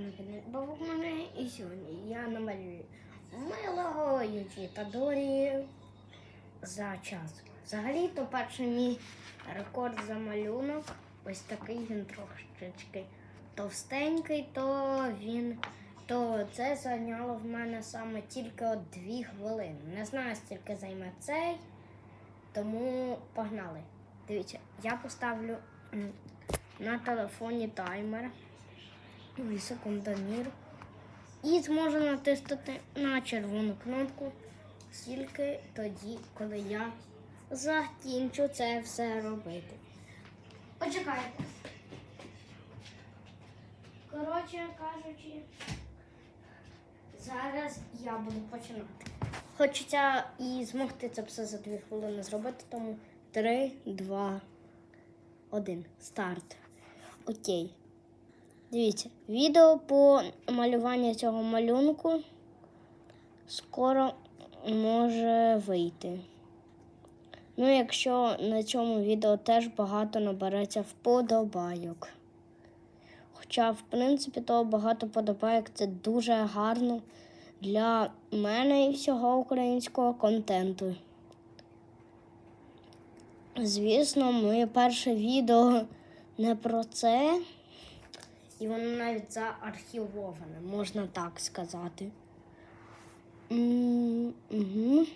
привіт, бабук мене і сьогодні я намалюю милого Юджіта Дорі за час. Взагалі, то перший мій рекорд за малюнок. Ось такий він трошечки товстенький, то він. То це зайняло в мене саме тільки от дві хвилини. Не знаю, скільки займе цей, тому погнали. Дивіться, я поставлю на телефоні таймер секундомір. І зможу натиснути на червону кнопку тільки тоді, коли я закінчу це все робити. Почекайте. Коротше кажучи, зараз я буду починати. Хочеться і змогти це все за дві хвилини зробити, тому 3, 2, 1. Старт. Окей. Дивіться, відео по малюванню цього малюнку скоро може вийти. Ну, якщо на цьому відео теж багато набереться вподобайок. Хоча, в принципі, того багато подобайок це дуже гарно для мене і всього українського контенту. Звісно, моє перше відео не про це. І воно навіть заархівоване, можна так сказати. Угу.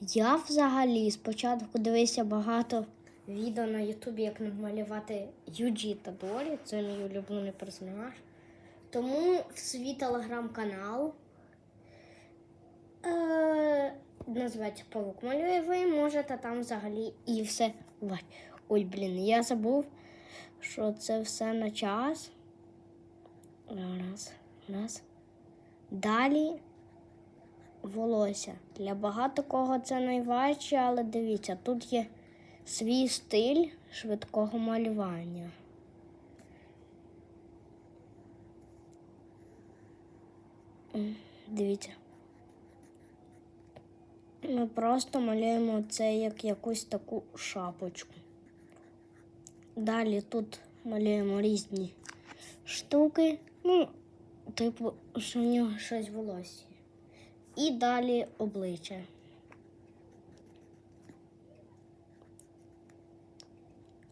Я взагалі спочатку дивився багато відео на Ютубі, як намалювати Юджі та Дорі. Це мій улюблений персонаж. Тому в свій телеграм-канал е, називається Павук малює. Ви можете там взагалі і все. Ой, блін, я забув, що це все на час. Раз, раз. Далі волосся. Для багато кого це найважче, але дивіться, тут є свій стиль швидкого малювання. Дивіться. Ми просто малюємо це як якусь таку шапочку. Далі тут малюємо різні штуки. Ну, типу, що в нього щось в волосі. І далі обличчя.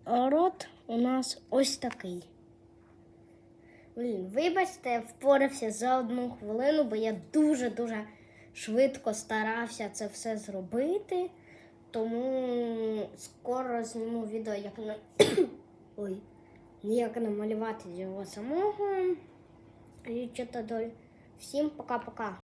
А Рот у нас ось такий. Блін, вибачте, я впорався за одну хвилину, бо я дуже-дуже швидко старався це все зробити. Тому скоро зніму відео, як на. Ой, як намалювати його самого. Що то. Всім пока-пока.